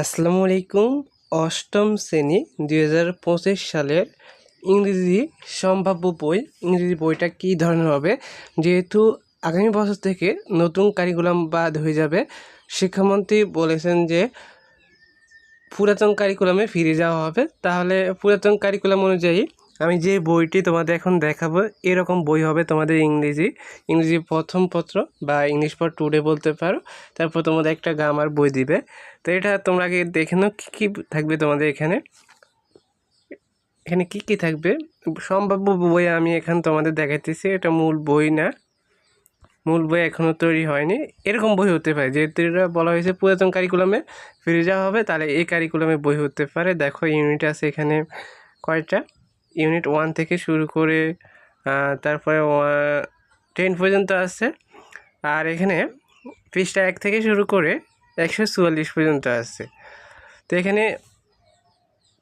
আসসালামু আলাইকুম। অষ্টম শ্রেণি দুই হাজার পঁচিশ সালের ইংরেজি সম্ভাব্য বই, ইংরেজি বইটা কী ধরনের হবে? যেহেতু আগামী বছর থেকে নতুন কারিকুলাম বাদ হয়ে যাবে, শিক্ষামন্ত্রী বলেছেন যে পুরাতন কারিকুলামে ফিরে যাওয়া হবে। তাহলে পুরাতন কারিকুলাম অনুযায়ী আমি যে বইটি তোমাদের এখন দেখাবো, এরকম বই হবে তোমাদের ইংরেজি। ইংরেজি প্রথম পত্র বা ইংলিশ পর টুডে বলতে পারো, তারপর তোমাদের একটা গামার বই দিবে। তো এটা তোমরা আগে দেখে নাও, কী কী থাকবে তোমাদের এখানে? এখানে কি কি থাকবে? সম্ভাব্য বই আমি এখানে তোমাদের দেখাইতেছি, এটা মূল বই না। মূল বই এখনও তৈরি হয়নি। এরকম বই হতে পারে, যেহেতু এটা বলা হয়েছে পুরাতন কারিকুলামে ফিরে যাওয়া হবে, তাহলে এই কারিকুলামে বই হতে পারে। দেখো ইউনিট আছে এখানে কয়টা? ইউনিট ওয়ান থেকে শুরু করে তারপরে টেন পর্যন্ত আছে। আর এখানে পৃষ্ঠা এক থেকে শুরু করে একশো চুয়াল্লিশ পর্যন্ত আছে। তো এখানে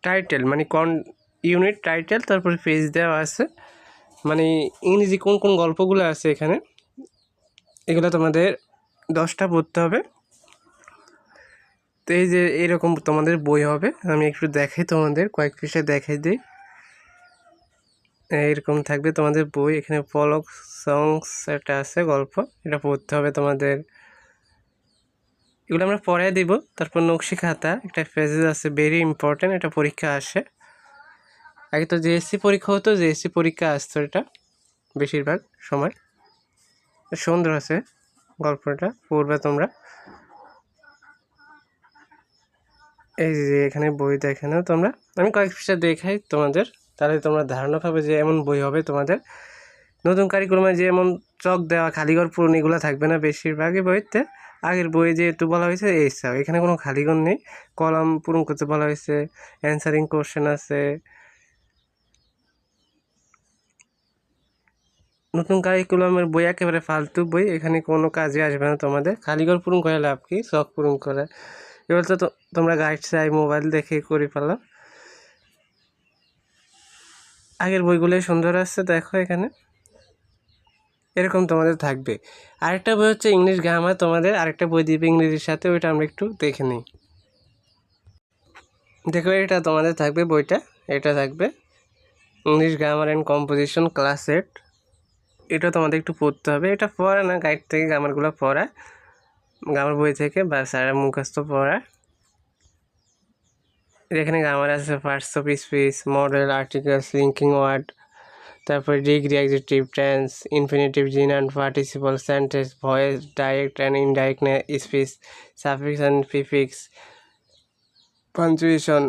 টাইটেল মানে কন ইউনিট টাইটেল তারপরে পেজ দেওয়া আছে। মানে ইংরেজি কোন কোন গল্পগুলো আছে এখানে, এগুলো তোমাদের দশটা পড়তে হবে। তো এই যে এরকম তোমাদের বই হবে, আমি একটু দেখাই তোমাদের, কয়েক পৃষ্ঠা দেখাই দিই। এরকম থাকবে। তোমাদের বই এখানে পলক সংস একটা আছে, গল্প। এটা পড়তে হবে তোমাদের। এগুলো আমরা পরে দিব। তারপর নকশি খাতা, একটা ফেজেস আছে ভেরি ইম্পর্ট্যান্ট এটা পরীক্ষা আসে। আগে তো জিএসসি পরীক্ষা হতো জিএসসি পরীক্ষা আসতো এটা, বেশিরভাগ সময়। সুন্দর আছে গল্পটা, পড়বে তোমরা। এই যে, এখানে বই দেখে নাও তোমরা। আমি কয়েক পৃষ্ঠা দেখাই তোমাদের। তাহলে তোমরা ধারণা পাবে যে এমন বই হবে তোমাদের। নতুন কারিকুলামে যে এমন চক দেওয়া, খালিঘর পূরণ এগুলো থাকবে না বেশিরভাগই বইতে। আগের বই যেহেতু বলা হয়েছে, এই সব এখানে কোনো খালিঘর নেই। কলাম পূরণ করতে বলা হয়েছে অ্যান্সারিং কোশ্চেন আছে। নতুন কারিকুলামের বই একেবারে ফালতু বই, এখানে কোনো কাজে আসবে না তোমাদের। খালিঘর পূরণ করে লাভ কি? শখ পূরণ করে। এবার তো তোমরা গাইড চাই মোবাইল দেখে করে পেলাম আগের বইগুলোই সুন্দর আসছে দেখো এখানে। এরকম তোমাদের থাকবে। আরেকটা বই হচ্ছে ইংলিশ গ্রামার, তোমাদের আরেকটা বই দিবে ইংরেজির সাথে, ওইটা আমরা একটু দেখে নিই। দেখো, এটা তোমাদের থাকবে বইটা, এটা থাকবে English grammar and composition class eight. এটা তোমাদের একটু পড়তে হবে। এটা পড়া না গাইড থেকে গ্রামারগুলো পড়া। গ্রামার বই থেকে বা স্যারের মুখস্থ পড়া। এখানে গ্রামার আছে parts of speech model articles linking word তারপরে degree adjective tense infinitive gerund and participle sentence voice direct and indirect speech suffix and prefix punctuation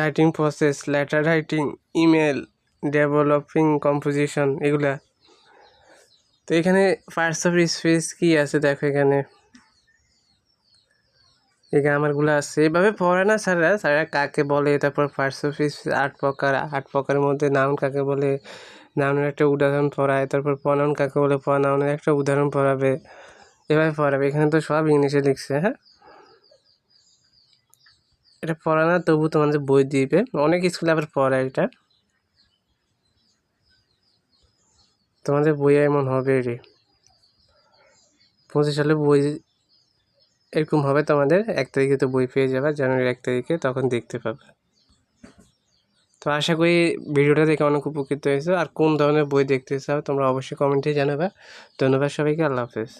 writing process letter writing email developing composition এগুলা। তো এখানে first of speech কী আছে দেখো এখানে। এই গ্রামারগুলো আছে। এভাবে পড়ে না স্যাররা। স্যাররা কাকে বলে? তারপর ফার্স্ট অফিস আট প্রকার। আট প্রকারের মধ্যে নাউন কাকে বলে? নাউনের একটা উদাহরণ পড়ায়। তারপর প্রনাউন কাকে বলে? প্রনাউনের একটা উদাহরণ পড়াবে। এভাবে পড়াবে। এখানে তো সব ইংলিশে লিখছে হ্যাঁ? এটা পড়া না, তবু তোমাদের বই দিবে। অনেক স্কুলে আবার পড়ায় এটা। তোমাদের বই এমন হবে রে। পঁচিশ সালে বই এরকম হবে তোমাদের, এক তারিখে তো বই পেয়ে যাবে, জানুয়ারির এক তারিখে তখন দেখতে পাবে। তো আশা করি ভিডিওটা দেখে অনেক উপকৃত হয়েছে, আর কোন ধরনের বই দেখতে চাও তোমরা অবশ্যই কমেন্টে জানাবে। ধন্যবাদ সবাইকে, আল্লাহ হাফেজ।